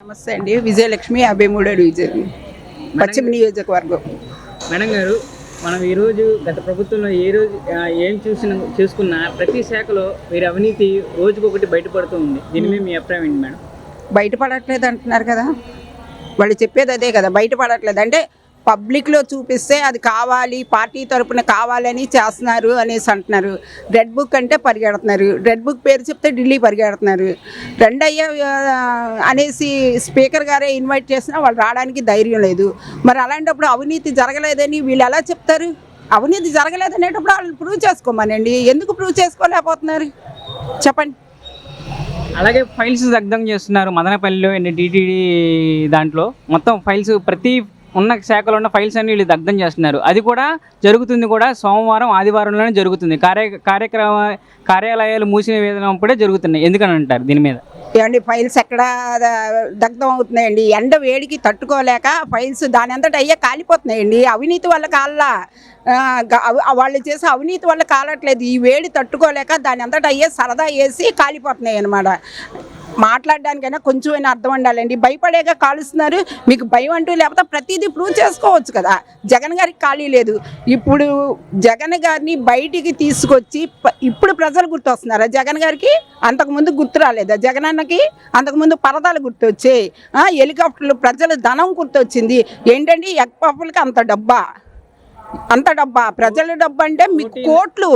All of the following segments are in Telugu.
నమస్తే అండి. విజయలక్ష్మి యాభై మూడో డివిజన్. పశ్చిమ నియోజకవర్గం. మేడం గారు మనం ఈరోజు గత ప్రభుత్వంలో ఏ రోజు ఏం చూసిన చూసుకున్నా ప్రతి శాఖలో వీరి అవినీతి రోజుకొకటి బయటపడుతూ ఉంది. దీని మీద మీ అభిప్రాయం ఏంటి మేడం? బయటపడట్లేదు అంటున్నారు కదా. వాళ్ళు చెప్పేది అదే కదా బయటపడట్లేదు. అంటే పబ్లిక్లో చూపిస్తే అది కావాలి పార్టీ తరపున కావాలని చేస్తున్నారు అనేసి అంటున్నారు. రెడ్ బుక్ అంటే పరిగెడుతున్నారు. రెడ్ బుక్ పేరు చెప్తే ఢిల్లీ పరిగెడుతున్నారు. రెండయ్య అనేసి స్పీకర్ గారే ఇన్వైట్ చేసినా వాళ్ళు రావడానికి ధైర్యం లేదు. మరి అలాంటప్పుడు అవినీతి జరగలేదని వీళ్ళు ఎలా చెప్తారు? అవినీతి జరగలేదు అనేటప్పుడు వాళ్ళు ప్రూవ్ చేసుకోమనండి. ఎందుకు ప్రూవ్ చేసుకోలేకపోతున్నారు? చెప్పండి. అలాగే ఫైల్స్ దగ్ధం చేస్తున్నారు మదనపల్లిలో డిటిడి దాంట్లో. మొత్తం ఫైల్స్ ప్రతి ఉన్న శాఖలో ఉన్న ఫైల్స్ అన్ని వీళ్ళు దగ్ధం చేస్తున్నారు. అది కూడా జరుగుతుంది కూడా సోమవారం ఆదివారంలోనే జరుగుతుంది. కార్య కార్యక్రమ కార్యాలయాలు మూసిన వేదనప్పుడే జరుగుతున్నాయి. ఎందుకని అంటారు దీని మీద? ఏమండి ఫైల్స్ ఎక్కడ దగ్ధం అవుతున్నాయండి. ఎండ వేడికి తట్టుకోలేక ఫైల్స్ దాని అంతటా అయ్యే కాలిపోతున్నాయండి. అవినీతి వల్ల కాళ్ళ వాళ్ళు చేసే అవినీతి వల్ల కాలట్లేదు. ఈ వేడి తట్టుకోలేక దాని అంతటా అయ్యే సరదా వేసి కాలిపోతున్నాయి అనమాట మాట్లాడడానికైనా కొంచెమైనా అర్థం ఉండాలండి. భయపడేగా కాలుస్తున్నారు. మీకు భయం అంటూ లేకపోతే ప్రతిదీ ప్రూవ్ చేసుకోవచ్చు కదా. జగన్ గారికి ఖాళీ లేదు. ఇప్పుడు జగన్ గారిని బయటికి తీసుకొచ్చి ఇప్పుడు ప్రజలు గుర్తొస్తున్నారా జగన్ గారికి? అంతకుముందు గుర్తు రాలేదా జగన్ అన్నకి? అంతకుముందు పరదాలు గుర్తొచ్చాయి. హెలికాప్టర్లు ప్రజల ధనం గుర్తొచ్చింది. ఏంటండి ఎగ్ పప్పులకి అంత డబ్బా? అంత డబ్బా? ప్రజల డబ్బా అంటే మీకు కోట్లు.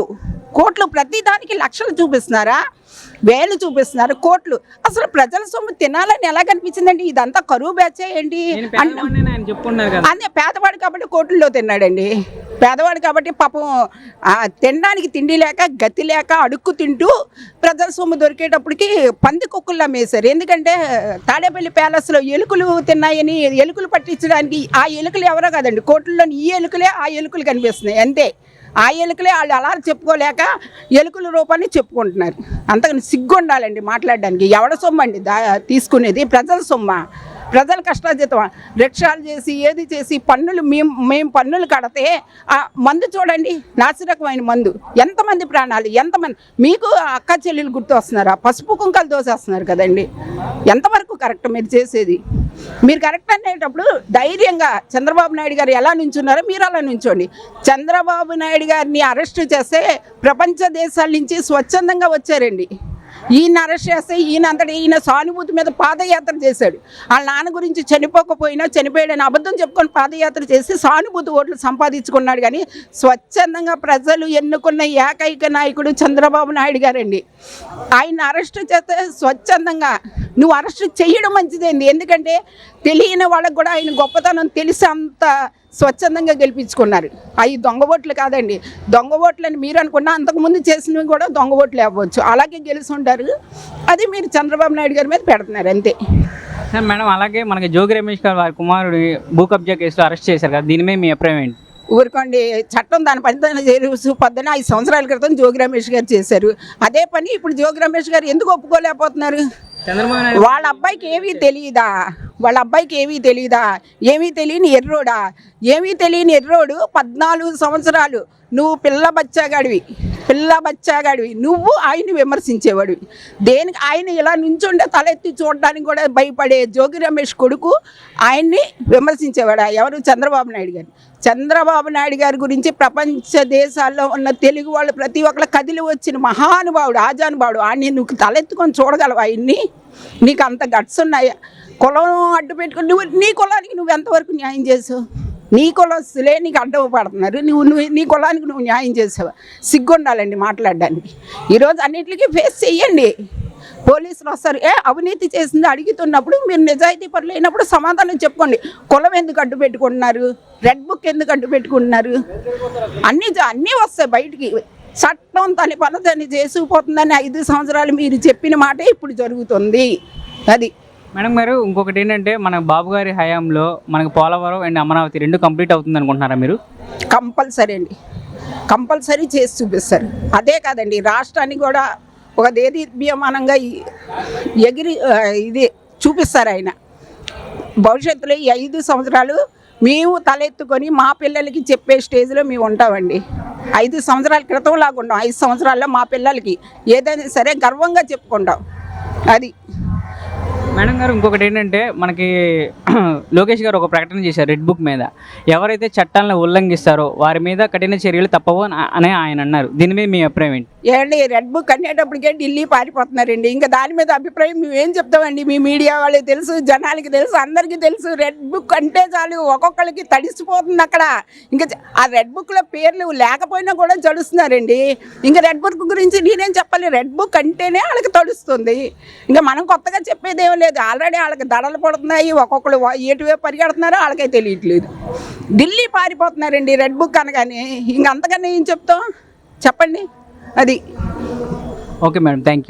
కోట్లు ప్రతి దానికి లక్షలు చూపిస్తున్నారా? వేలు చూపిస్తున్నారు కోట్లు. అసలు ప్రజల సొమ్ము తినాలని ఎలా కనిపించిందండి? ఇదంతా కరువు బ్యాచే ఏంటి? అదే పేదవాడు కాబట్టి కోట్లలో తిన్నాడండి. పేదవాడు కాబట్టి పాపం ఆ, తినడానికి తిండి లేక గతి లేక అడుక్కు తింటూ ప్రజల సొమ్ము దొరికేటప్పటికి పంది కుక్కల్లా మేశారు. ఎందుకంటే తాడేపల్లి ప్యాలెస్లో ఎలుకలు తిన్నాయని ఎలుకలు పట్టించడానికి ఆ ఎలుకలు ఎవరో కాదండి. కోట్లలోని ఈ ఎలుకలే ఆ ఎలుకలు కనిపిస్తున్నాయి. అంతే. ఆ ఎలుకలే వాళ్ళు అలా చెప్పుకోలేక ఎలుకల రూపాన్ని చెప్పుకుంటున్నారు. అంతకని సిగ్గు ఉండాలండి మాట్లాడడానికి. ఎవడ సొమ్ము అండి దా తీసుకునేది ప్రజల సొమ్మ? ప్రజల కష్టాజీతం రిక్షాలు చేసి ఏది చేసి పన్నులు మేము మేము పన్నులు కడితే ఆ మందు చూడండి నాసిరకమైన మందు. ఎంతమంది ప్రాణాలు? ఎంతమంది? మీకు అక్క చెల్లెలు గుర్తు వస్తున్నారా పసుపు కుంకలు దోసేస్తున్నారు కదండి. ఎంతవరకు కరెక్ట్ మీరు చేసేది? మీరు కరెక్ట్ అనేటప్పుడు ధైర్యంగా చంద్రబాబు నాయుడు గారు ఎలా నుంచున్నారో మీరు అలా నుంచోండి. చంద్రబాబు నాయుడు గారిని అరెస్ట్ చేస్తే ప్రపంచ దేశాల నుంచి స్వచ్ఛందంగా వచ్చారండి. ఈయన అరెస్ట్ చేస్తే ఈయన అంతటి ఈయన సానుభూతి మీద పాదయాత్ర చేశాడు. వాళ్ళ నాన్న గురించి చనిపోకపోయినా చనిపోయాడని అబద్ధం చెప్పుకొని పాదయాత్ర చేసి సానుభూతి ఓట్లు సంపాదించుకున్నాడు కానీ స్వచ్ఛందంగా ప్రజలు ఎన్నుకున్న ఏకైక నాయకుడు చంద్రబాబు నాయుడు గారండి. ఆయన అరెస్ట్ చేస్తే స్వచ్ఛందంగా నువ్వు అరెస్ట్ చేయడం మంచిదేంది? ఎందుకంటే తెలియని వాళ్ళకు కూడా ఆయన గొప్పతనం తెలిసి అంత స్వచ్ఛందంగా గెలిపించుకున్నారు. అవి దొంగ ఓట్లు కాదండి. దొంగ ఓట్లు అని మీరు అనుకున్నా అంతకుముందు చేసినవి కూడా దొంగ ఓట్లు అవ్వచ్చు. అలాగే గెలుచుంటారు అది మీరు చంద్రబాబు నాయుడు గారి మీద పెడుతున్నారు అంతే. సార్ మేడం అలాగే మనకి జోగి రమేష్ గారు వారి కుమారుడు భూ కబ్జా కేసులో అరెస్ట్ చేశారు కదా దీని మీద మీ అభిప్రాయం ఏంటి? ఊరుకోండి చట్టం దాని పని చేసి పొద్దున ఐదు సంవత్సరాల క్రితం జోగి రమేష్ గారు చేశారు. అదే పని ఇప్పుడు జోగి రమేష్ గారు ఎందుకు ఒప్పుకోలేకపోతున్నారు? వాళ్ళ అబ్బాయికి ఏమీ తెలియదా వాళ్ళ అబ్బాయికి ఏమీ తెలియదా ఏమీ తెలియని ఎర్రోడా? ఏమీ తెలియని ఎర్రోడు పద్నాలుగు సంవత్సరాలు నువ్వు పిల్ల బచ్చగాడివి. పిల్ల బచ్చాగాడివి నువ్వు ఆయన్ని విమర్శించేవాడివి. దేనికి ఆయన ఇలా నుంచుండే తలెత్తి చూడడానికి కూడా భయపడే జోగి రమేష్ కొడుకు ఆయన్ని విమర్శించేవాడు? ఎవరు? చంద్రబాబు నాయుడు గారు చంద్రబాబు నాయుడు గారి గురించి ప్రపంచ దేశాల్లో ఉన్న తెలుగు వాళ్ళు ప్రతి ఒక్కరు కదిలి వచ్చిన మహానుభావుడు ఆజానుభావుడు. ఆయన్ని నువ్వు తలెత్తుకొని చూడగలవు ఆయన్ని? నీకు అంత గట్స్ ఉన్నాయా? కులం అడ్డు పెట్టుకుని నువ్వు నీ కులానికి నువ్వు ఎంతవరకు న్యాయం చేసావు? నీ కులస్తులే నీకు అడ్డం పడుతున్నారు నువ్వు నువ్వు నీ కులానికి నువ్వు న్యాయం చేసావా? సిగ్గుండాలండి మాట్లాడడానికి. ఈరోజు అన్నిటికీ ఫేస్ చెయ్యండి పోలీసులు వస్తారు. ఏ అవినీతి చేసింది అడుగుతున్నప్పుడు మీరు నిజాయితీ పనులు అయినప్పుడు సమాధానం చెప్పుకోండి. కులం ఎందుకు అడ్డు పెట్టుకుంటున్నారు? రెడ్ బుక్ ఎందుకు అడ్డు పెట్టుకుంటున్నారు? అన్నీ అన్నీ వస్తాయి బయటికి. చట్టం తన పని తను చేసుకుపోతుందని ఐదు సంవత్సరాలు మీరు చెప్పిన మాటే ఇప్పుడు జరుగుతుంది. అది. మేడం గారు ఇంకొకటి ఏంటంటే మన బాబు గారి హయాంలో మనకు పోలవరం అండ్ అమరావతి రెండు కంప్లీట్ అవుతుంది అనుకుంటున్నారా మీరు? కంపల్సరీ అండి. కంపల్సరీ చేసి చూపిస్తారు. అదే కాదండి రాష్ట్రాన్ని కూడా ఒక దేదీప్యమానంగా ఈ- ఎగిరి ఇది చూపిస్తారు ఆయన. భవిష్యత్తులో ఈ ఐదు సంవత్సరాలు మేము తలెత్తుకొని మా పిల్లలకి చెప్పే స్టేజ్లో మేము ఉంటామండి. ఐదు సంవత్సరాల క్రితం లాగా ఐదు సంవత్సరాల్లో మా పిల్లలకి ఏదైనా సరే గర్వంగా చెప్పుకుంటాం. అది. మేడం గారు ఇంకొకటి ఏంటంటే మనకి లోకేష్ గారు ఒక ప్రకటన చేశారు రెడ్ బుక్ మీద. ఎవరైతే చట్టాలను ఉల్లంఘిస్తారో వారి మీద కఠిన చర్యలు తప్పవు అని ఆయన అన్నారు. దీని మీద మీ అభిప్రాయం ఏంటి? ఏమండి రెడ్ బుక్ అనేటప్పటికే ఢిల్లీ పారిపోతున్నారండి. ఇంకా దాని మీద అభిప్రాయం మేము ఏం చెప్తామండి? మీ మీడియా వాళ్ళకి తెలుసు జనాలకి తెలుసు అందరికీ తెలుసు రెడ్ బుక్ అంటే చాలు ఒక్కొక్కరికి తడిసిపోతుంది అక్కడ. ఇంకా ఆ రెడ్ బుక్లో పేర్లు లేకపోయినా కూడా చడుస్తున్నారండి ఇంకా రెడ్ బుక్ గురించి నేనేం చెప్పాలి? రెడ్ బుక్ అంటేనే వాళ్ళకి తడుస్తుంది. ఇంకా మనం కొత్తగా చెప్పేది ఏం లేదు. ఆల్రెడీ వాళ్ళకి దడలు పడుతున్నాయి ఒక్కొక్కరు ఏటువే పరిగెడుతున్నారో వాళ్ళకే తెలియట్లేదు. ఢిల్లీ పారిపోతున్నారండి రెడ్ బుక్ అనగానే. ఇంక అంతకన్నా ఏం చెప్తాం? చెప్పండి. అది. Okay madam thank you